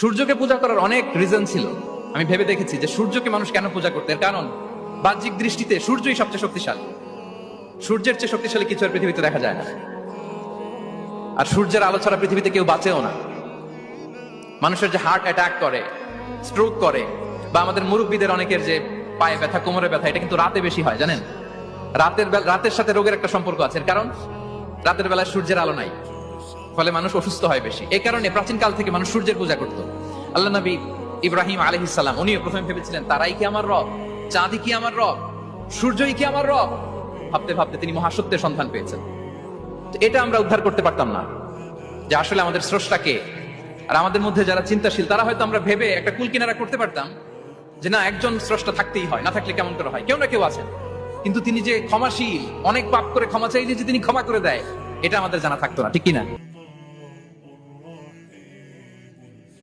সূর্যকে পূজা করার অনেক রিজন ছিল। আমি ভেবে দেখেছি যে সূর্যকে মানুষ কেন পূজা করতে কারণ, বাহ্যিক দৃষ্টিতে সূর্যই সবচেয়ে শক্তিশালী। সূর্যের চেয়ে শক্তিশালী কিছু আর পৃথিবীতে দেখা যায় না। আর সূর্যের আলো ছাড়া পৃথিবীতে কেউ বাঁচেও না। মানুষের যে হার্ট অ্যাটাক করে স্ট্রোক করে, বা আমাদের মুরব্বীদের অনেকের যে পায়ে ব্যথা, কোমরে ব্যথা, এটা কিন্তু রাতে বেশি হয়, জানেন? রাতের রাতের সাথে রোগের একটা সম্পর্ক আছে। কারণ, রাতের বেলায় সূর্যের আলো নাই। ফলে মানুষ অসুস্থ হয় বেশি। এই কারণে প্রাচীন কাল থেকে মানুষ সূর্যের পূজা করত। আল্লাহ নবী ইব্রাহিম আলহিসাল্লাম উনিও প্রথমে ভেবেছিলেন, তারাই কি আমার রব? চাঁদই কি আমার রব? সূর্যই কি আমার রব? ভাবতে ভাবতে তিনি মহাসত্যের সন্ধান পেয়েছেন। এটা আমরা উদ্ধার করতে পারতাম না। যে আসলে আমাদের স্রষ্টাকে আর আমাদের মধ্যে যারা চিন্তাশীল, তারা হয়তো আমরা ভেবে একটা কুল কিনারা করতে পারতাম যে না, একজন স্রষ্টা থাকতেই হয়, না থাকলে কেমন করে হয়? কেউ না কেউ আছেন। কিন্তু তিনি যে ক্ষমাশীল, অনেক পাপ করে ক্ষমা চাইলে যে তিনি ক্ষমা করে দেয়, এটা আমাদের জানা থাকতো না, ঠিক কিনা